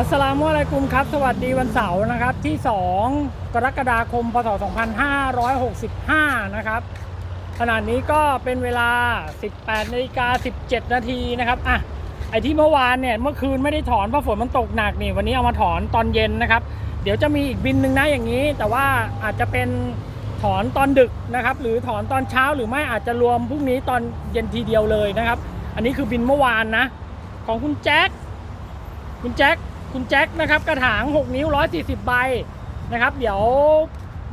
อัสสลามุอะลัยกุมครับ สวัสดีวันเสาร์นะครับที่ 2 กรกฎาคมพศ 2565 นะครับขณะนี้ก็เป็นเวลา 18นาฬิกา17 นาทีนะครับอะไอที่เมื่อวานเนี่ยเมื่อคืนไม่ได้ถอนเพราะฝนมันตกหนักนี่วันนี้เอามาถอนตอนเย็นนะครับ เดี๋ยวจะมีอีกบินหนึ่งนะอย่างนี้ แต่ว่าอาจจะเป็นถอนตอนดึกนะครับ หรือถอนตอนเช้าหรือไม่อาจจะรวมพรุ่งนี้ตอนเย็นทีเดียวเลยนะครับ อันนี้คือบินเมื่อวานนะ ของคุณแจ็คคุณแจ็ค คุณแจ็คนะครับกระถาง 6 นิ้ว 140 ใบนะครับ เดี๋ยว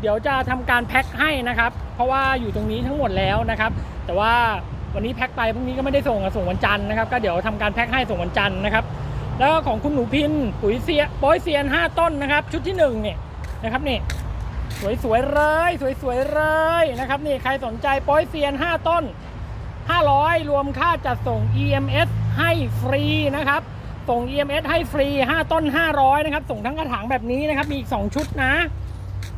เดี๋ยวจะทำการแพ็คให้นะครับ เพราะว่าอยู่ตรงนี้ทั้งหมดแล้วนะครับ แต่ว่าวันนี้แพ็คไปพรุ่งนี้ก็ไม่ได้ส่งส่งวันจันทร์นะครับก็เดี๋ยวทำการแพ็คให้ส่งวันจันทร์นะครับ แล้วของคุณหนูพินปุ๋ยเซียป้ยเซียน 5 ต้นนะครับ ชุดที่1เนี่ยนะครับนี่สวยๆเลยสวยๆเลยนะครับนี่ใครสนใจป้ยเซียน 5 ต้น 500 รวมค่าจัดส่ง EMS ให้ฟรีนะครับ ส่ง EMS ให้ฟรี 5 ต้น 500 นะครับ ส่งทั้งกระถางแบบนี้นะครับ มีอีก 2 ชุดนะ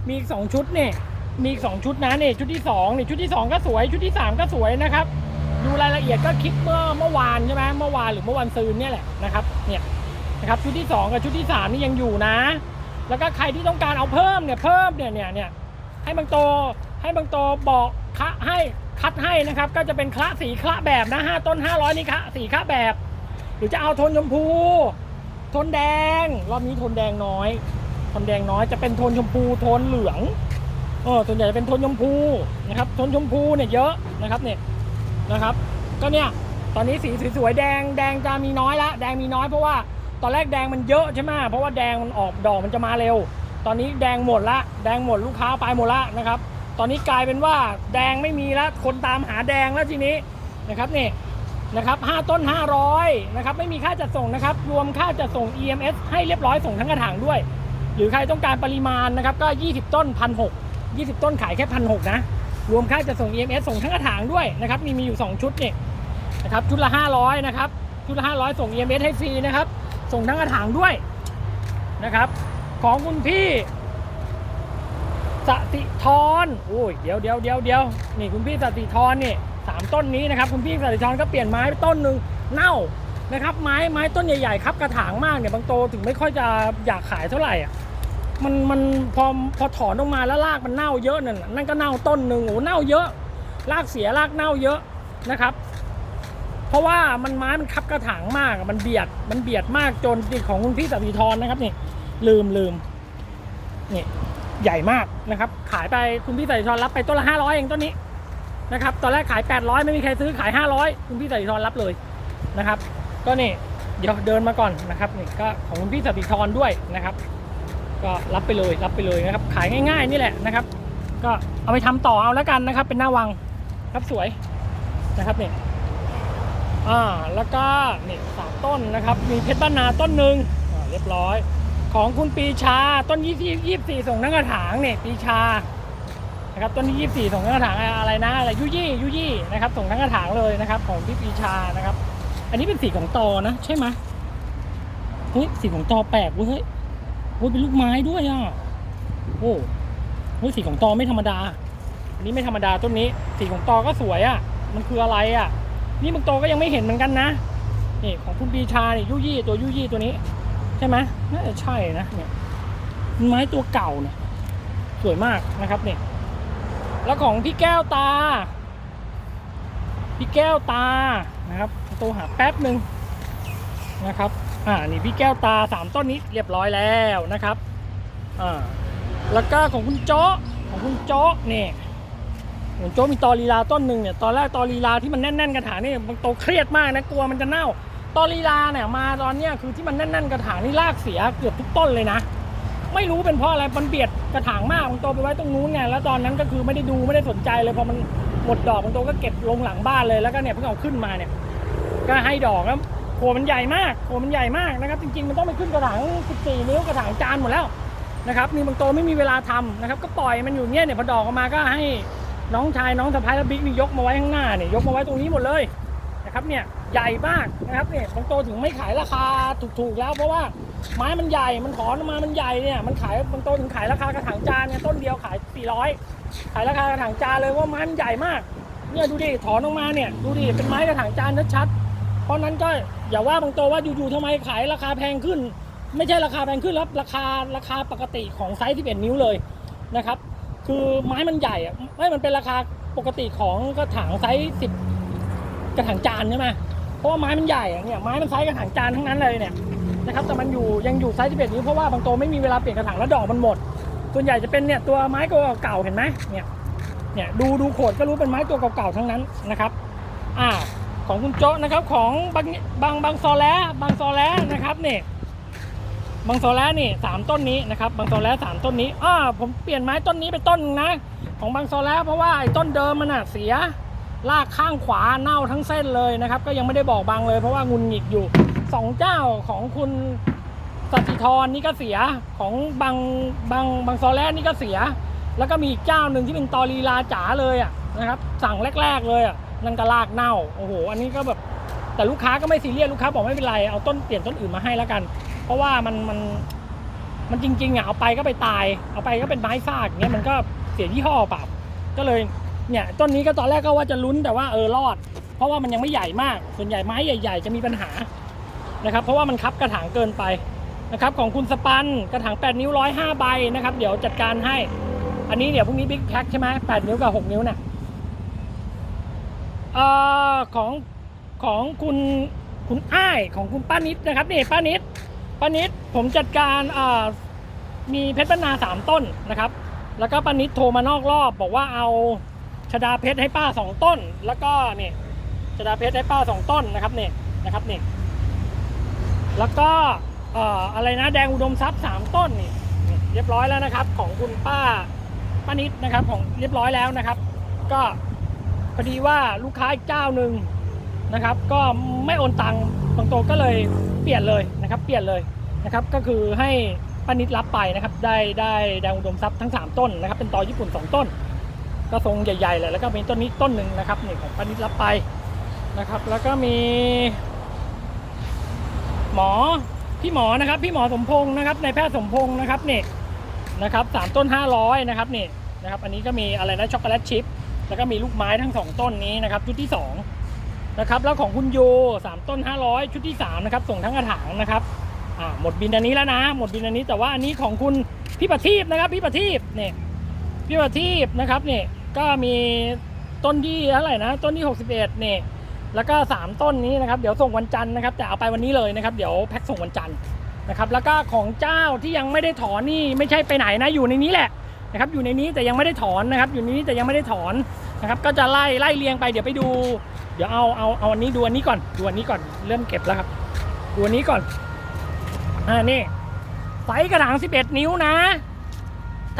มีอีก 2 ชุดเนี่ย มีอีก 2 ชุดนะเนี่ยชุดที่2เนี่ยชุดที่ 2 ก็สวย ชุดที่ 3 ก็สวยนะครับ ดูรายละเอียดก็คลิปเมื่อเมื่อวานใช่ไหมเมื่อวานหรือเมื่อวันซืนเนี่ยแหละนะครับ เนี่ยนะครับ ชุดที่ 2 กับชุดที่ 3 นี่ยังอยู่นะ แล้วก็ใครที่ต้องการเอาเพิ่มเนี่ย เพิ่มเนี่ยเนี่ยเนี่ยให้บางโตให้บางโตบอกคะให้คัดให้นะครับ ก็จะเป็นคละสีคละแบบนะ5ต้น 500 นี่คะสีคละแบบ หรือจะเอาโทนชมพู โทนแดง รอบนี้โทนแดงน้อย โทนแดงน้อยจะเป็นโทนชมพู โทนเหลืองเออส่วนใหญ่จะเป็นโทนชมพูนะครับ โทนชมพูเนี่ยเยอะนะครับเนี่ยนะครับ ก็เนี่ยตอนนี้สีสวยๆแดงแดงจะมีน้อยละแดงมีน้อยเพราะว่าตอนแรกแดงมันเยอะใช่ไหมเพราะว่าแดงมันออกดอกมันจะมาเร็ว ตอนนี้แดงหมดละแดงหมดลูกค้าไปหมดละนะครับ ตอนนี้กลายเป็นว่าแดงไม่มีละคนตามหาแดงแล้วทีนี้นะครับนี่ นะครับ5ต้น 500นะครับไม่มีค่าจัดส่งนะครับ รวมค่าจัดส่ง EMS ให้เรียบร้อยส่งทั้งกระถางด้วย หรือใครต้องการปริมาณนะครับก็ 20 ต้นพันหกยี่สิบต้นขายแค่พันหกนะ รวมค่าจัดส่ง EMS ส่งทั้งกระถางด้วยนะครับมีมีอยู่ 2 ชุดเนี่ยนะครับชุดละ 500นะครับชุดละ 500 ส่ง EMS ให้ฟรีนะครับ ส่งทั้งกระถางด้วยนะครับ ของคุณพี่สติธรโอ้ยเดี๋ยวเดี๋ยวเดี๋ยวเดี๋ยวนี่คุณพี่สติธรเนี่ย 3 ต้นนี้นะครับคุณพี่สาธิชอนก็เปลี่ยนไม้ไปต้นหนึ่งเน่านะครับไม้ไม้ต้นใหญ่ๆครับกระถางมากเนี่ยบางโตถึงไม่ค่อยจะอยากขายเท่าไหร่อะมันมันพอพอถอนออกมาแล้วรากมันเน่าเยอะนั่นนั่นก็เน่าต้นหนึ่งโอ้เน่าเยอะรากเสียรากเน่าเยอะนะครับ เพราะว่ามันไม้มันคับกระถางมากมันเบียดมันเบียดมากจนติดของคุณพี่สาธิธรนะครับนี่ลืมลืมนี่ใหญ่มากนะครับ ขายไปคุณพี่สาธิธรรับไปต้นละห้าร้อยเองต้นนี้ นะครับ ตอนแรกขาย 800 ไม่มีใครซื้อขาย 500 คุณพี่ส่ทอนรับเลยนะครับ ก็นี่เดี๋ยวเดินมาก่อนนะครับนี่ก็ของคุณพี่สติธรด้วยนะครับ ก็รับไปเลยรับไปเลยนะครับ ขายง่าย ๆ นี่แหละนะครับ ก็เอาไปทำต่อเอาแล้วกันนะครับ เป็นหน้าวังครับสวยนะครับนี่อ่าแล้วก็นี่สามต้นนะครับ มีเพชรบ้านนาต้นหนึ่งเรียบร้อย ของคุณปีชาต้นยี่สิบยี่สี่ส่งทั้งกระถางเนี่ยปีชา นะครับต้นที่ยี่สี่ส่งทั้งกระถางอะไรนะอะไรยุยี่ยุยี่นะครับส่งทั้งกระถางเลยนะครับของพี่ปีชานะครับ อันนี้เป็นสีของตอนะ ใช่ไหมเฮ้ยสีของตอแปลกเว้ยเฮ้ยโอ้ยเป็นลูกไม้ด้วยอะโอ้เฮ้ยสีของตอไม่ธรรมดาอันนี้ไม่ธรรมดาต้นนี้ สีของตอก็สวยอะ มันคืออะไรอะ นี่บางโตก็ยังไม่เห็นเหมือนกันนะนี่ของคุณปีชาเนี่ยยุยี่ตัวยุยี่ตัวนี้ ใช่ไหมน่าจะใช่นะเนี่ยไม้ตัวเก่าเนี่ยสวยมากนะครับเนี่ย แล้วของพี่แก้วตา พี่แก้วตานะครับโทรหาแป๊บหนึ่งนะครับอ่านี่พี่แก้วตาสามต้นนี้เรียบร้อยแล้วนะครับอ่าแล้วก็ของคุณโจ๊ะของคุณโจ๊ะเนี่ยของโจ๊ะมีตอลีลาต้นหนึ่งเนี่ยตอนแรกตอลีลาที่มันแน่นๆกระถางนี่มันโตเครียดมากนะกลัวมันจะเน่าตอลีลาเนี่ยมาตอนเนี้ยคือที่มันแน่นๆกระถางนี่รากเสียเกือบทุกต้นเลยนะ ไม่รู้เป็นเพราะอะไรมันเบียด กระถางมากมันโตไปไว้ตรงนู้นไงแล้วตอนนั้นก็คือไม่ได้ดูไม่ได้สนใจเลยพอมันหมดดอกมันโตก็เก็บลงหลังบ้านเลยแล้วก็เนี่ยเพิ่งเอาขึ้นมาเนี่ย ก็ให้ดอกแล้วโคมันใหญ่มากโคมันใหญ่มากนะครับ จริง ๆ มันต้องไปขึ้นกระถาง 14 นิ้วกระถางจานหมดแล้วนะครับนี่บางโตไม่มีเวลาทำนะครับ ก็ปล่อยมันอยู่เนี่ยเนี่ยพอดอกออกมาก็ให้น้องชายน้องสะพ้ายและบิ๊กนี่ยกมาไว้ข้างหน้าเนี่ยยกมาไว้ตรงนี้หมดเลยนะครับเนี่ย ใหญ่มากนะครับเนี่ยบางโตถึงไม่ขายราคาถูกๆแล้วเพราะว่าไม้มันใหญ่มันถอนออกมามันใหญ่เนี่ยมันขายบางโตถึงขายราคากระถางจานเนี่ยต้นเดียวขาย 400 ขายราคากระถางจานเลยว่าไม้มันใหญ่มากเนี่ยดูดิถอนออกมาเนี่ยดูดิเป็นไม้กระถางจานชัดๆเพราะนั้นก็อย่าว่าบางโตว่าอยู่ๆทำไมขายราคาแพงขึ้น ไม่ใช่ราคาแพงขึ้นแล้วราคาราคาปกติของไซส์11นิ้วเลยนะครับคือไม้มันใหญ่อะไม่มันเป็นราคาปกติของกระถางไซส์10กระถางจานใช่ไหม เพราะว่าไม้มันใหญ่อะเนี่ยไม้มันไซส์กระถางจานทั้งนั้นเลยเนี่ยนะครับแต่มันอยู่ยังอยู่ไซส์11นิ้วเพราะว่าบางตัวไม่มีเวลาเปลี่ยนกระถางแล้วดอกมันหมด ส่วนใหญ่จะเป็นเนี่ยตัวไม้เก่าเห็นไหมเนี่ยเนี่ยดูดูโขดก็รู้เป็นไม้ตัวเก่าๆทั้งนั้นนะครับอ่าของคุณโจ๊ะนะครับของบางบางบางซอแล้บางซอแล้นะครับเนี่ยบางโซล่านี่สามต้นนี้นะครับบางโซล่าสามต้นนี้อ่าผมเปลี่ยนไม้ต้นนี้ไปต้นนึงนะ ของบางโซล่าเพราะว่าไอ้ต้นเดิมมันอะเสีย ลากข้างขวาเน่าทั้งเส้นเลยนะครับ ก็ยังไม่ได้บอกบางเลย เพราะว่างุนหงิดอยู่สองเจ้าของคุณสัติธรนี่ก็เสียของบางบางบางโซล่านี่ก็เสีย แล้วก็มีอีกเจ้าหนึ่งที่เป็นตอรีลาจ๋าเลยอะนะครับสั่งแรก ๆเลยอะนั่นก็ลากเน่าโอ้โหอันนี้ก็แบบแต่ลูกค้าก็ไม่ซีเรียสลูกค้าบอกไม่เป็นไรเอาต้นเปลี่ยนต้นอื่นมาให้แล้วกัน เพราะว่ามันมันมันจริงๆอะเอาไปก็ไปตาย เอาไปก็เป็นไม้ซากเงี้ยมันก็เสียยี่ห้อเปล่าก็เลย เนี่ยต้นนี้ก็ตอนแรกก็ว่าจะลุ้นแต่ว่าเออรอด เพราะว่ามันยังไม่ใหญ่มาก ส่วนใหญ่ไม้ใหญ่ ๆ จะมีปัญหานะครับ เพราะว่ามันคับกระถางเกินไปนะครับของคุณสปันกระถาง 8 นิ้ว105ใบนะครับ เดี๋ยวจัดการให้ อันนี้เดี๋ยวพรุ่งนี้บิ๊กแพ็คใช่ไหม8นิ้วกับ6นิ้วเนี่ยเอ่อของของคุณคุณอ้ายของคุณป้านิดนะครับนี่ป้านิดป้านิดผมจัดการอ่ามีเพชรบรรณาสามต้นนะครับ แล้วก็ป้านิดโทรมานอกรอบ บอกว่าเอา ชดาเพชรให้ป้าสองต้น แล้วก็เนี่ยชดาเพชรให้ป้าสองต้นนะครับเนี่ยนะครับเนี่ยแล้วก็เอ่ออะไรนะแดงอุดมทรัพย์สามต้นนี่นี่เรียบร้อยแล้วนะครับ ของคุณป้าป้านิดนะครับ ของเรียบร้อยแล้วนะครับ ก็พอดีว่าลูกค้าอีกเจ้าหนึ่งนะครับ ก็ไม่โอนตังค์บางตัวก็เลยเปลี่ยนเลยนะครับ เปลี่ยนเลยนะครับ ก็คือให้ป้านิดรับไปนะครับ ได้ได้แดงอุดมทรัพย์ทั้ง 3 ต้นนะครับ เป็นตอญี่ปุ่น 2 ต้น ก็ทรงใหญ่ๆเลยแล้วก็มีต้นนี้ต้นหนึ่งนะครับนี่ของป้านิดรับไปนะครับ แล้วก็มี หมอพี่หมอนะครับ พี่หมอสมพงศ์นะครับในแพทย์สมพงศ์นะครับนี่นะครับสามต้น 500นะครับนี่นะครับอันนี้ก็มีอะไรนะช็อกโกแลตชิพแล้วก็มีลูกไม้ทั้งสองต้นนี้นะครับชุดที่สองนะครับ แล้วของคุณโย3ต้น 500 ชุดที่3นะครับส่งทั้งกระถางนะครับอ่าหมดบินอันนี้แล้วนะ หมดบินอันนี้แต่ว่าอันนี้ของคุณพี่ประทีปนะครับ พี่ประทีปเนี่ยพี่ประทีปนะครับเนี่ย ก็มีต้นที่เท่าไหร่นะต้นที่ 61เนี่ยแล้วก็ 3 ต้นนี้นะครับ เดี๋ยวส่งวันจันทร์นะครับ แต่เอาไปวันนี้เลยนะครับ เดี๋ยวแพ็คส่งวันจันทร์นะครับ แล้วก็ของเจ้าที่ยังไม่ได้ถอนนี่ไม่ใช่ไปไหนนะอยู่ในนี้แหละนะครับอยู่ในนี้แต่ยังไม่ได้ถอนนะครับ อยู่ในนี้แต่ยังไม่ได้ถอนนะครับ ก็จะไล่ไล่เรียงไปเดี๋ยวไปดู เดี๋ยวเอาเอาเอาอันนี้ดูอันนี้ก่อนดูอันนี้ก่อนเริ่มเก็บแล้วครับดูอันนี้ก่อนอ่านี่ไซส์กระถาง 11 นิ้วนะ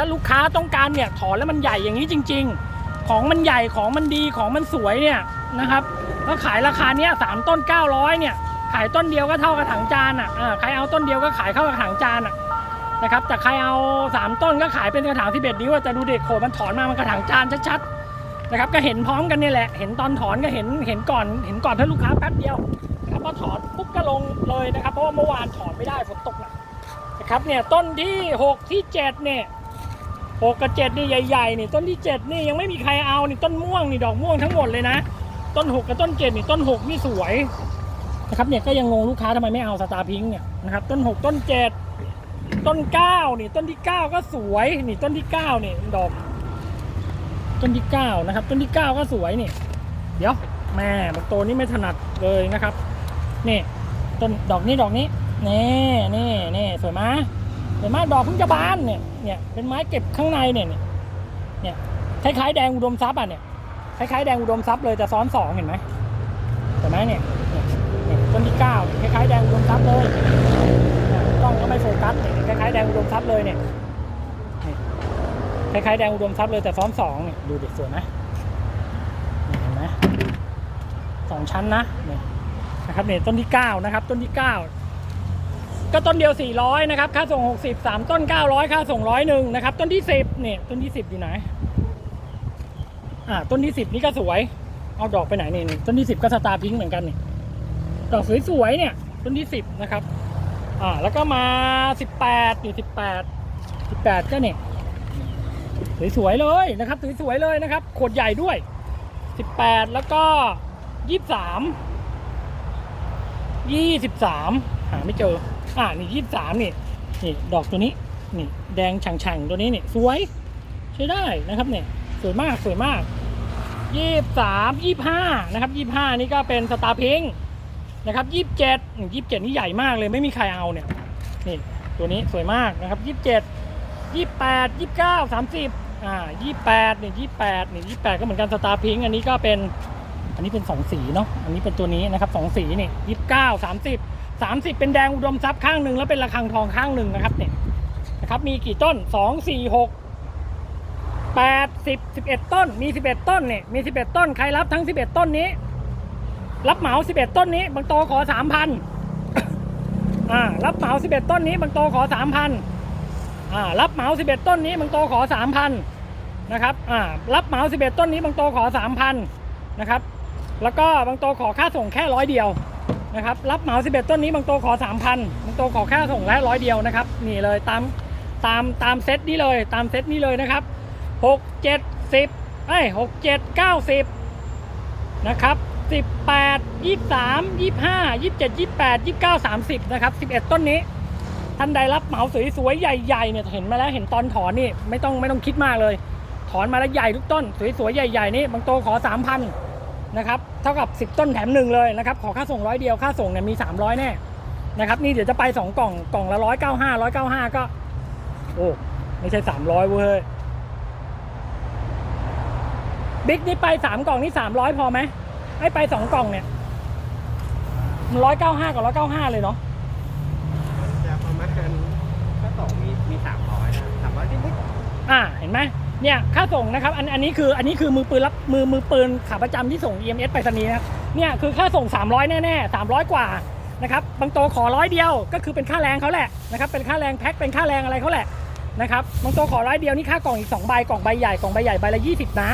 ถ้าลูกค้าต้องการเนี่ยถอนแล้วมันใหญ่อย่างนี้จริง ๆ ของมันใหญ่ของมันดีของมันสวยเนี่ยนะครับก็ขายราคาเนี้ยสามต้น 900เนี่ยขายต้นเดียวก็เท่ากระถางจานอะอ่าใครเอาต้นเดียวก็ขายเข้ากระถางจานอะนะครับแต่ใครเอาสามต้นก็ขายเป็นกระถาง11นิ้วอะแต่ดูเด็กโขมันถอนมามันกระถางจานชัดๆนะครับก็เห็นพร้อมกันนี่แหละ เห็นตอนถอนก็เห็นเห็นก่อน เห็นก่อนถ้าลูกค้าแป๊บเดียวนะครับพอถอนปุ๊บก็ลงเลยนะครับเพราะว่าเมื่อวานถอนไม่ได้ฝนตกหนักนะครับเนี่ยต้นที่ 6 ที่ 7 เนี่ย หกกับเจ็ดนี่ใหญ่ๆนี่ต้นที่7นี่ยังไม่มีใครเอานี่ต้นม่วงนี่ดอกม่วงทั้งหมดเลยนะ ต้น6กับต้น7นี่ต้น6นี่สวยนะครับเนี่ยก็ยังงงลูกค้าทำไมไม่เอาสตาร์พิงค์เนี่ยนะครับต้น6ต้น7ต้น9นี่ต้นที่9ก็สวยนี่ต้นที่9นี่ดอก ต้นที่เก้านะครับ ต้นที่เก้าก็สวยนี่เดี๋ยวแม่บักโตนี่ไม่ถนัดเลยนะครับนี่ต้นดอกนี้ดอกนี้นี่นี่นี่สวยไหม สวยมากดอกเพิ่งจะบานเนี่ยเนี่ยเป็นไม้เก็บข้างในเนี่ยเนี่ยเนี่ยคล้ายๆแดงอุดมทรัพย์อะเนี่ยคล้ายๆแดงอุดมทรัพย์เลยแต่ซ้อนสองเห็นไหมเห็นไหมเนี่ยเนี่ยต้นที่เก้าคล้ายๆแดงอุดมทรัพย์เลยกล้องก็ไม่โฟกัสเนี่ยคล้ายๆแดงอุดมทรัพย์เลยเนี่ยคล้ายๆแดงอุดมทรัพย์เลยแต่ซ้อนสองเนี่ยดูเด็กสวยไหมเห็นไหมสองชั้นนะนี่นะครับเนี่ยต้นที่เก้านะครับ ต้นที่เก้า ก็ต้นเดียวสี่ร้อยนะครับ ค่าส่งหกสิบสามต้นเก้าร้อยค่าส่งร้อยหนึ่งนะครับ ต้นที่สิบเนี่ยต้นที่สิบอยู่ไหน อ่า ต้นที่สิบนี่ก็สวย เอาดอกไปไหนเนี่นี่ต้นที่สิบก็สตาร์พิงเหมือนกันนี่ดอกสวยๆเนี่ย ต้นที่สิบนะครับ อ่า แล้วก็มาสิบแปดนี่สิบแปดสิบแปดก็เนี่ยสวยๆเลยนะครับสวยๆเลยนะครับ ขวดใหญ่ด้วย 18 แล้วก็ 23 23 หาไม่เจอ อ่านี่ยี่สามนี่นี่ดอกตัวนี้นี่แดงฉ่งๆตัวนี้นี่สวยใช้ได้นะครับเนี่ยสวยมากสวยมากยี่สามยี่ห้านะครับยี่ห้านี่ก็เป็นสตาร์พิงนะครับยี่สิบเจ็ดยี่สิบเจ็ดนี่ใหญ่มากเลยไม่มีใครเอาเนี่ยนี่ตัวนี้สวยมากนะครับยี่สิบเจ็ดยี่แปดยี่เก้าสามสิบอ่ายี่แปดนี่ยี่แปดนี่ยี่แปดก็เหมือนกันสตาร์พิงอันนี้ก็เป็นอันนี้เป็นสองสีเนาะอันนี้เป็นตัวนี้นะครับสองสีนี่ยี่สิบเก้าสามสิบ สามสิบเป็นแดงอุดมทรัพย์ข้างหนึ่งแล้วเป็นระฆังทองข้างหนึ่งนะครับเนี่ยนะครับมีกี่ต้นสองสี่หกแปดสิบสิบเอ็ดต้นมีสิบเอ็ดต้นเนี่ยมีสิบเอ็ดต้นใครรับทั้งสิบเอ็ดต้นนี้ รับเหมาสิบเอ็ดต้นนี้ บางโตขอสามพันอ่ารับเหมาสิบเอ็ดต้นนี้ บางโตขอสามพันอ่ารับเหมาสิบเอ็ดต้นนี้ บางโตขอสามพันนะครับอ่ารับเหมาสิบเอ็ดต้นนี้ บางโตขอสามพันนะครับ แล้วก็บางโตขอค่าส่งแค่ร้อยเดียว นะครับรับเหมา 11 ต้นนี้บางโตขอ 3,000บางโตขอค่าส่งแค่ร้อยเดียวนะครับนี่เลยตามตามตามเซตนี้เลยตามเซตนี้เลยนะครับ 6 7 10เอ้ย6 7 9 10นะครับ18 23 25 27 28 29 30นะครับ11 ต้นนี้ท่านใดรับเหมาสวยๆใหญ่ๆเนี่ยเห็นมาแล้วเห็นตอนถอนนี่ไม่ต้องไม่ต้องคิดมากเลย ถอนมาแล้วใหญ่ทุกต้น สวยๆใหญ่ๆนี่บางโตขอ 3,000 นะครับเท่ากับ 10 ต้นแถมหนึ่งเลยนะครับขอค่าส่งร้อยเดียวค่าส่งเนี่ยมี 300 แน่นะครับนี่เดี๋ยวจะไป 2 กล่องกล่องละร้อยเก้าห้าร้อยเก้าห้าก็โอ้ไม่ใช่ 300 เว้ยบิ๊กนี่ไป 3 กล่องนี่300 พอไหมไอ้ไป 2 กล่องเนี่ยมันร้อยเก้าห้ากับร้อยเก้าห้าเลยเนาะมันจะประมาณถ้าส่งมีมีสามร้อยนะสามร้อยนิดอ่าเห็นไหม เนี่ยค่าส่งนะครับอันอันนี้คืออันนี้คือมือปืนรับมือมือปืนขาประจำที่ส่ง EMS ไปรษณีย์นะเนี่ยคือค่าส่ง 300 แน่ๆ 300 กว่านะครับบางโตขอร้อยเดียวก็คือเป็นค่าแรงเขาแหละนะครับเป็นค่าแรงแพ็คเป็นค่าแรงอะไรเขาแหละนะครับบางโตขอร้อยเดียวนี่ค่ากล่องอีก2ใบกล่องใบใหญ่กล่องใบใหญ่ใบละ 20 นะ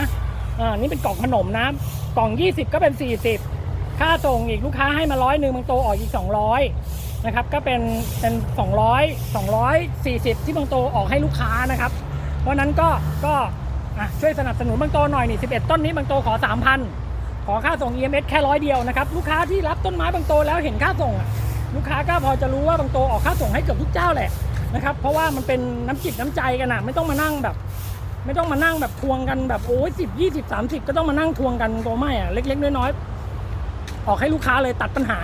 อ่านี่เป็นกล่องขนมนะกล่อง 20 ก็เป็น 40 ค่าส่งอีกลูกค้าให้มาร้อยหนึ่งบางโตออกอีก 200นะครับก็เป็นเป็น 200 240 ที่บางโตออกให้ลูกค้านะครับ เพราะนั้นก็ก็ช่วยสนับสนุนบางโตหน่อยนี่11 ต้นนี้บางโตขอ 3,000 ขอค่าส่ง EMS แค่ร้อยเดียวนะครับลูกค้าที่รับต้นไม้บางโตแล้วเห็นค่าส่งลูกค้าก็พอจะรู้ว่าบางโตออกค่าส่งให้เกือบทุกเจ้าแหละนะครับเพราะว่ามันเป็นน้ำจิตน้ำใจกันอะไม่ต้องมานั่งแบบ ไม่ต้องมานั่งแบบทวงกันแบบโอ้ยสิบยี่สิบสามสิบก็ต้องมานั่งทวงกันตัวไม่อะเล็ก ๆ น้อยๆออกให้ลูกค้าเลยตัดปัญหา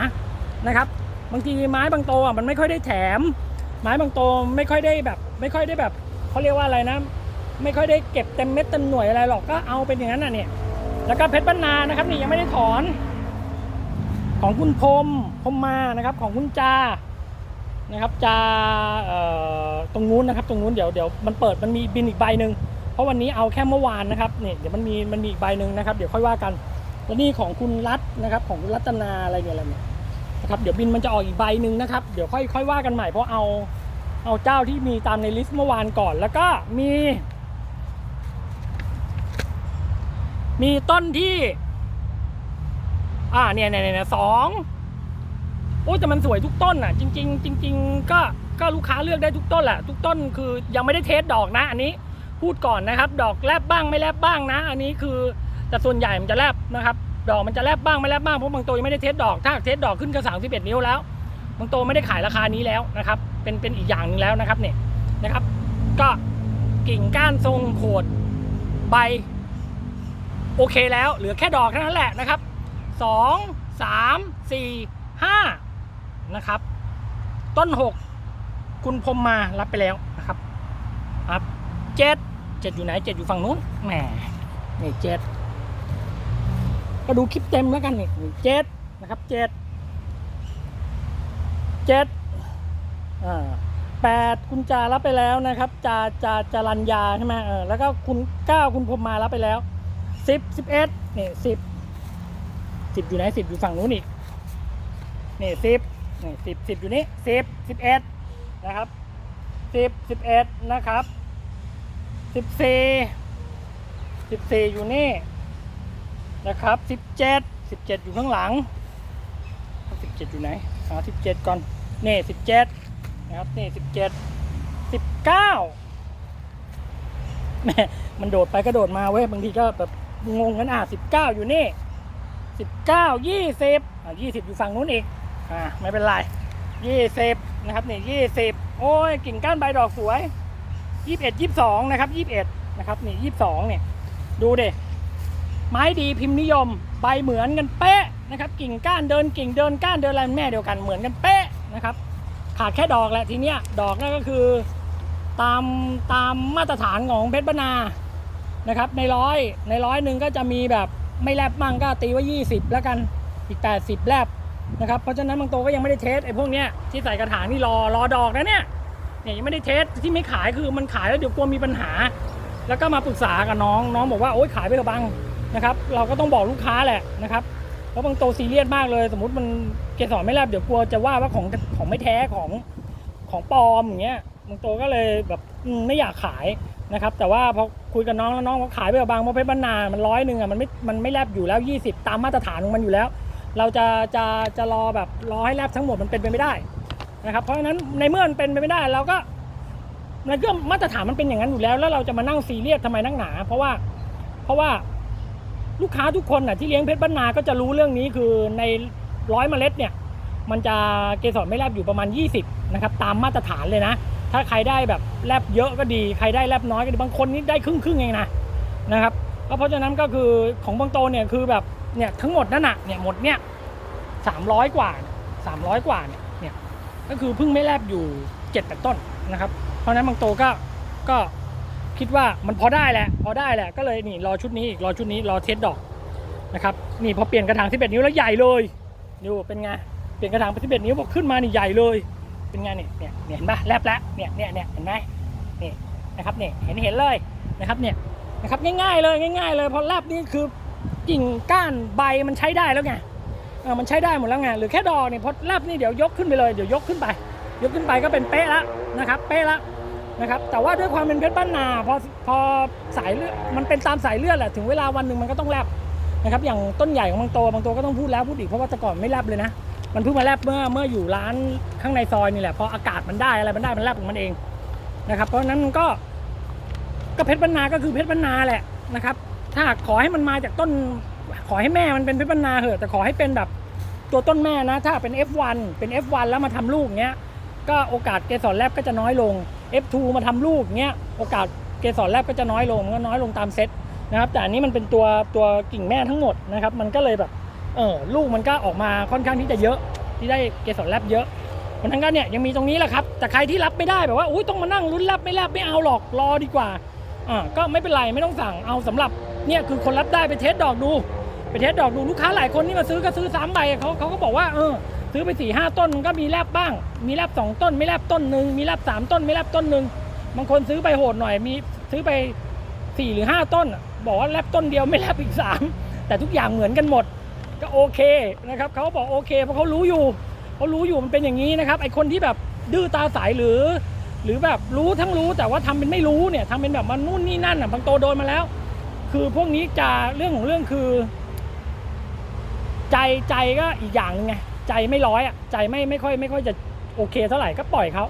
นะครับ บางทีไม้บางโตอะมันไม่ค่อยได้แถม ไม้บางโตไม่ค่อยได้แบบ ไม่ค่อยได้แบบ เขาเรียกว่าอะไรนะ ไม่ค่อยได้เก็บเต็มเม็ดเต็มหน่วยอะไรหรอกก็เอาเป็นอย่างนั้นน่ะเนี่ยแล้วก็เพชรบ้านนานะครับนี่ยังไม่ได้ถอน ของคุณพรมพรมมานะครับ ของคุณจานะครับจาเอ่อตรงนู้นนะครับ ตรงนู้นเดี๋ยวเดี๋ยวมันเปิดมันมีบินอีกใบหนึ่งเพราะวันนี้เอาแค่เมื่อวานนะครับเนี่ยเดี๋ยวมันมีมันมีอีกใบหนึ่งนะครับ เดี๋ยวค่อยว่ากันแล้วนี่ของคุณรัตน์นะครับของคุณรัตนาอะไรเนี่ยอะไรเนี่ยนะครับเดี๋ยวบินมันจะออกอีกใบหนึ่งนะครับ เดี๋ยวค่อยค่อยว่ากันใหม่เพราะเอา เอาเจ้าที่มีตามในลิสต์เมื่อวานก่อน แล้วก็มี มีต้นที่ อ่าเนี่ยเนี่ยเนี่ยสองโอ้ยแต่มันสวยทุกต้นอะ จริง ๆ จริง ๆ ก็ก็ลูกค้าเลือกได้ทุกต้นแหละทุกต้นคือยังไม่ได้เทสดอกนะ อันนี้พูดก่อนนะครับ ดอกแลบบ้างไม่แลบบ้างนะ อันนี้คือแต่ส่วนใหญ่มันจะแลบนะครับ ดอกมันจะแลบบ้างไม่แลบบ้างเพราะบางตัวยังไม่ได้เทสดอกถ้าเทสดอกขึ้นก็สามสิบเอ็ดนิ้วแล้ว บางตัวไม่ได้ขายราคานี้แล้วนะครับ เป็นเป็นอีกอย่างหนึงแล้วนะครับเนี่ยนะครับ ก็กิ่งก้านทรงโขดใบโอเคแล้ว เหลือแค่ดอกเท่านั้นแหละนะครับสองสามสี่ห้านะครับ ต้นหกคุณพรมมารับไปแล้วนะครับครับเจ็ดเจ็ดอยู่ไหนเจ็ดอยู่ฝั่งนู้นแหมนี่เจ็ดก็ดูคลิปเต็มแล้วกันนี่นี่เจ็ดนะครับเจ็ด เจ็ดอ่าแปดคุณจารับไปแล้วนะครับจาจาจารัญญาใช่ไหมเออแล้วก็คุณเก้าคุณพรมมารับไปแล้วสิบสิบเอ็ดนี่สิบสิบอยู่ไหนสิบอยู่ฝั่งนู้นอีกนี่สิบนี่สิบสิบอยู่นี่สิบสิบเอ็ดนะครับสิบสิบเอ็ดนะครับสิบสี่สิบสี่อยู่นี่นะครับสิบเจ็ดสิบเจ็ดอยู่ข้างหลังสิบเจ็ดอยู่ไหน หาสิบเจ็ดก่อนเนี่สิบเจ็ดนะครับเนี่สิบเจ็ดสิบเก้าแม่มันโดดไปก็โดดมาเว้ยบางทีก็แบบงงกันอะสิบเก้าอยู่นี่สิบเก้ายี่สิบอะยี่สิบอยู่ฝั่งนู้นอีกอ่าไม่เป็นไรยี่สิบนะครับนี่ยี่สิบโอ้ยกิ่งก้านใบดอกสวยยี่สิบเอ็ดยี่สิบสองนะครับยี่สิบเอ็ดนะครับนี่ยี่สิบสองเนี่ยดูเด็ไม้ดีพิมพ์นิยมใบเหมือนกันเป๊ะ นะครับกิ่งก้านเดินกิ่งเดินก้านเดินอะไรแม่เดียวกันเหมือนกันเป๊ะนะครับขาดแค่ดอกแหละทีเนี้ยดอกนั่นก็คือตามตามมาตรฐานของเพชรบนานะครับในร้อยในร้อยหนึ่งก็จะมีแบบไม่แลบมั่งก็ตีว่า 20 แล้วกันอีก 80 แลบนะครับเพราะฉะนั้นบางโตวก็ยังไม่ได้เทสไอ้พวกเนี้ยที่ใส่กระถางนี่รอรอดอกนะเนี่ยเนี่ยยังไม่ได้เทสที่ไม่ขายคือมันขายแล้วเดี๋ยวกลัวมีปัญหา แล้วก็มาปรึกษากับน้องน้องบอกว่าโอ๊ยขายไปเถอะบังนะครับ เราก็ต้องบอกลูกค้าแหละนะครับ เพราะบางโตวซีเรียสมากเลย สมมติมันเกสรไม่แลบเดี๋ยวกลัวจะว่าว่าของของไม่แท้ของของปลอมอย่างเงี้ยบางโตวก็เลยแบบไม่อยากขายนะครับ แต่ว่าพอคุยกับน้องแล้วน้องก็ขายไปเถอะบางเพราะเพชรบ้านนา มันร้อยหนึ่งอะมันไม่มันไม่แลบอยู่แล้ว 20 ตามมาตรฐานของมันอยู่แล้ว เราจะจะจะรอแบบรอให้แลบทั้งหมดมันเป็นไปไม่ได้นะครับเพราะฉะนั้นในเมื่อมันเป็นไปไม่ได้เราก็มันก็มาตรฐานมันเป็นอย่างนั้นอยู่แล้ว แล้วเราจะมานั่งซีเรียสทำไมนักหนา เพราะว่าเพราะว่า ลูกค้าทุกคนน่ะที่เลี้ยงเพชรบ้านนาก็จะรู้เรื่องนี้คือในร้อยเมล็ดเนี่ย มันจะเกสรไม่แลบอยู่ประมาณ 20นะครับตามมาตรฐานเลยนะ ถ้าใครได้แบบแลบเยอะก็ดี ใครได้แลบน้อยก็ดีบางคนนี่ได้ครึ่งครึ่งเองนะนะครับก็เพราะฉะนั้นก็คือของบางโตเนี่ยคือแบบเนี่ยทั้งหมดนั่นน่ะเนี่ยหมดเนี่ยสามร้อยกว่าสามร้อยกว่าเนี่ยเนี่ยก็คือเพิ่งไม่แลบอยู่เจ็ดแปดต้นนะครับ เพราะฉะนั้นบางโตก็ก็ คิดว่ามันพอได้แหละ พอได้แหละ ก็เลยนี่รอชุดนี้อีกรอชุดนี้รอเทสดอกนะครับ นี่พอเปลี่ยนกระถาง11นิ้วแล้วใหญ่เลยดูเป็นไง เปลี่ยนกระถางเป็น11นิ้วบอกขึ้นมานี่ใหญ่เลย เป็นไงเนี่ยเนี่ยเห็นปะแลบแล้วเนี่ยเนี่ยเนี่ยเห็นไหมนี่นะครับเนี่ยเห็นเห็นเลยนะครับเนี่ยนะครับง่ายๆเลยง่าย ๆ เลยเพราะแลบนี่คือกิ่งก้านใบมันใช้ได้แล้วไงเออมันใช้ได้หมดแล้วไงหรือแค่ดอกเนี่ยพอแลบนี่เดี๋ยวยกขึ้นไปเลยเดี๋ยวยกขึ้นไป ยกขึ้นไปก็เป็นเป๊ะล้วนะครับ เป๊ะล้ว นะครับแต่ว่าด้วยความเป็นเพชรบ้านนาพอพอสายเลือดมันเป็นตามสายเลือดแหละถึงเวลาวันหนึ่งมันก็ต้องแลบนะครับอย่างต้นใหญ่ของบางโตบางโตก็ต้องพูดแล้วพูดอีกเพราะว่าแต่ก่อนไม่แลบเลยนะมันเพิ่งมาแลบเมื่อเมื่ออยู่ร้านข้างในซอยนี่แหละพออากาศมันได้อะไรมันได้มันแลบของมันเองนะครับเพราะนั้นมันก็ก็เพชรบ้านนาก็คือเพชรบ้านนาแหละนะครับ ถ้าขอให้มันมาจากต้น ขอให้แม่มันเป็นเพชรบ้านนาเหอะแต่ขอให้เป็นแบบตัวต้นแม่นะ ถ้าเป็น F1 เป็น F1 แล้วมาทำลูกเงี้ยก็โอกาสเกสรแลบก็จะน้อยลง F2 มาทำลูกเงี้ยโอกาสเกสรแลบก็จะน้อยลงก็น้อยลงตามเซตนะครับแต่อันนี้มันเป็นตัวตัวกิ่งแม่ทั้งหมดนะครับมันก็เลยแบบเออลูกมันก็ออกมาค่อนข้างที่จะเยอะที่ได้เกสรแลบเยอะมันทั้งกันเนี่ยยังมีตรงนี้แหละครับแต่ใครที่รับไม่ได้แบบว่าอุ้ยต้องมานั่งลุ้นแลบไม่แลบไม่เอาหรอกรอดีกว่าอ่าก็ไม่เป็นไรไม่ต้องสั่งเอาสำหรับเนี่ยคือคนรับได้ไปเทสดอกดู ไปเทสดอกดูลูกค้าหลายคนที่มาซื้อก็ซื้อสามใบเขาเขาก็บอกว่าเออ ซื้อไปสี่ห้าต้นมันก็มีแลบบ้าง มีแลบสองต้นไม่แลบต้นหนึ่งมีแลบสามต้นไม่แลบต้นหนึ่งบางคนซื้อไปโหดหน่อยมีซื้อไปสี่หรือห้าต้น บอกว่าแลบต้นเดียวไม่แลบอีกสามแต่ทุกอย่างเหมือนกันหมด ก็โอเคนะครับเขาบอกโอเคเพราะเขารู้อยู่เขารู้อยู่มันเป็นอย่างนี้นะครับไอคนที่แบบดื้อตาใสหรือ หรือแบบรู้ทั้งรู้แต่ว่าทำเป็นไม่รู้เนี่ยทำเป็นแบบมันนู่นนี่นั่นอะบางโตโดนมาแล้ว คือพวกนี้จะเรื่องของเรื่องคือ ใจใจก็อีกอย่างหนึงไง ใจไม่ร้อยอะใจไม่ไม่ค่อยไม่ค่อยจะโอเคเท่าไหร่ก็ปล่อยเขา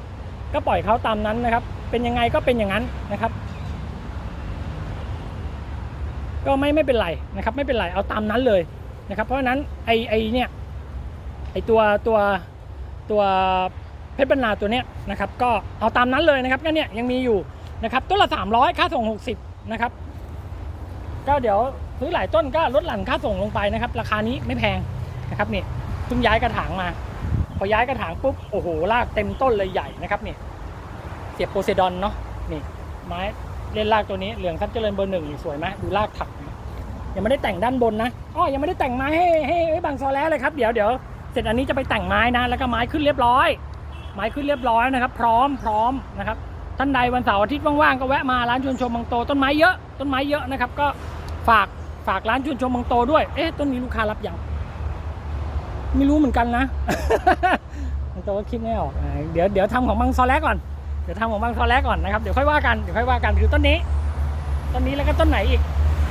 ก็ปล่อยเขาตามนั้นนะครับ เป็นยังไงก็เป็นอย่างนั้นนะครับ ก็ไม่ไม่เป็นไรนะครับ ไม่เป็นไรเอาตามนั้นเลยนะครับ เพราะฉะนั้นไอไอเนี่ยไอตัวตัวตัวเพชรบรรณาตัวเนี้ยนะครับ ก็เอาตามนั้นเลยนะครับก็เนี่ยยังมีอยู่นะครับต้นละ 300 ค่าส่ง 60 นะครับ ก็เดี๋ยวซื้อหลายต้นก็ลดหลั่นค่าส่งลงไปนะครับ ราคานี้ไม่แพงนะครับนี่เพิ่งย้ายกระถางมา พอย้ายกระถางปุ๊บโอ้โหรากเต็มต้นเลยใหญ่นะครับนี่เสียบโพไซดอนเนาะนี่ไม้เล่นรากตัวนี้เหลืองทับเจริญเบอร์หนึ่งสวยไหมดูรากถักยังไม่ได้แต่งด้านบนนะอ้อยังไม่ได้แต่งไม้ให้ให้ให้บางซอแล้วเลยครับเดี๋ยวเดี๋ยวเสร็จอันนี้จะไปแต่งไม้นะแล้วก็ไม้ขึ้นเรียบร้อย ไม้ขึ้นเรียบร้อยนะครับ พร้อมพร้อมนะครับท่านใดวันเสาร์อาทิตย์ว่างๆก็แวะมาร้านชวนชมบางโตต้นไม้เยอะต้นไม้เยอะนะครับก็ฝากฝากร้านชวนชมบางโตด้วยเอ๊ะต้นนี้ลูกค้ารับยัง ไม่รู้เหมือนกันนะบางโตก็คิดไม่ออกเดี๋ยวเดี๋ยวทำของบางซอแลก่อนเดี๋ยวทำของบางซอแลก่อนนะครับเดี๋ยวค่อยว่ากันเดี๋ยวค่อยว่ากันคือต้นนี้ต้นนี้แล้วก็ต้นไหนอีก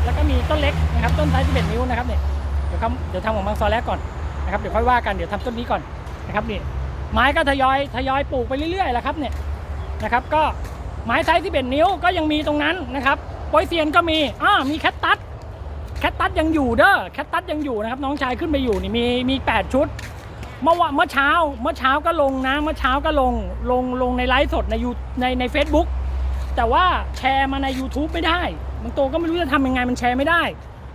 แล้วก็มีต้นเล็กนะครับ ต้นไซส์11นิ้วนะครับเนี่ยเดี๋ยวทำเดี๋ยวทำของบางซอแลก่อนนะครับเดี๋ยวค่อยว่ากันเดี๋ยวทำต้นนี้ก่อนนะครับนี่ไม้ก็ทยอยทยอยปลูกไปเรื่อยๆแหละครับเนี่ยนะครับ ก็ไม้ไซส์ที่เป็นนิ้วก็ยังมีตรงนั้นนะครับโปอยเซียนก็มีอ่ามีแคตตัส แคตตัสยังอยู่เด้อแคตตัสยังอยู่นะครับ น้องชายขึ้นไปอยู่นี่มีมี8ชุด เมื่อวานเมื่อเช้า เมื่อเช้าก็ลงนะ เมื่อเช้าก็ลงลงลงในไลฟ์สดในยูในใน Facebook แต่ว่าแชร์มาใน YouTube ไม่ได้บางตัวก็ไม่รู้จะทำยังไงมันแชร์ไม่ได้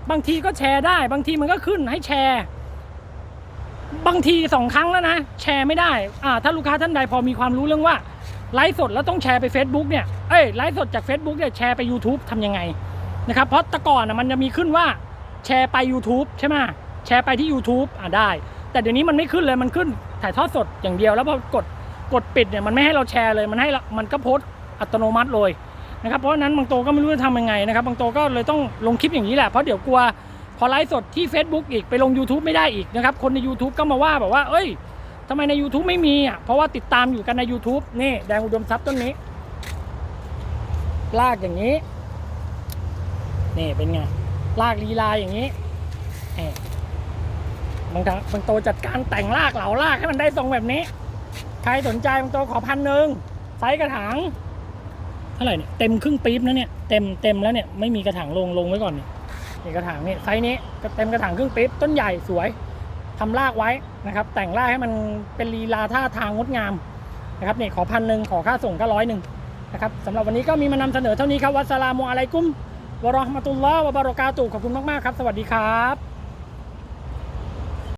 บางทีก็แชร์ได้ บางทีมันก็ขึ้นให้แชร์ บางทีสองครั้งแล้วนะ แชร์ไม่ได้อ่าถ้าลูกค้าท่านใดพอมีความรู้เรื่องว่าไลฟ์สดแล้วต้องแชร์ไป Facebook เนี่ยเอ้ยไลฟ์สดจาก Facebook เนี่ยแชร์ไป YouTube ทำยังไง นะครับเพราะแต่ก่อนนะมันจะมีขึ้นว่าแชร์ไป YouTube ใช่ไหมแชร์ไปที่ YouTube อ่าได้ แต่เดี๋ยวนี้มันไม่ขึ้นเลยมันขึ้นถ่ายทอดสดอย่างเดียว แล้วพอกดกดปิดเนี่ยมันไม่ให้เราแชร์เลยมันให้มันก็โพสอัตโนมัติเลยนะครับเพราะฉะนั้นบางโตก็ไม่รู้จะทำยังไงนะครับบางโตก็เลยต้องลงคลิปอย่างนี้แหละเพราะเดี๋ยวกลัวพอไลฟ์สดที่ Facebook อีกไปลง YouTube ไม่ได้อีกนะครับคนใน YouTube ก็มาว่าแบบว่า เอ้ยทำไมใน YouTube ไม่มีอะเพราะว่าติดตามอยู่กันใน YouTube นี่แดงอุดมทรัพย์ต้นนี้ ลากอย่างนี้ นี่เป็นไง ลากลีลาอย่างนี้บางทางบางโตจัดการแต่งลากเหลาลากให้มันได้ทรงแบบนี้ ใครสนใจบางโตขอพันหนึ่งไซส์กระถางเท่าไหร่เนี่ยเต็มครึ่งปี๊บนะเนี่ยเต็มเต็มแล้วเนี่ยไม่มีกระถางลงลงไว้ก่อนเนี่ยนี่กระถางนี่ไซส์นี้ก็เต็มกระถางครึ่งปี๊บต้นใหญ่สวยทำรากไว้นะครับ แต่งรากให้มันเป็นลีลาท่าทางงดงามนะครับเนี่ยขอพันหนึ่งขอค่าส่งก็ร้อยหนึ่งนะครับสำหรับวันนี้ก็มีมานำเสนอเท่านี้ครับวัสสลามุอะลัยกุม วะราะห์มะตุลลอฮ์วะบารอกาตุขอบคุณมาก ๆ ครับ สวัสดีครับ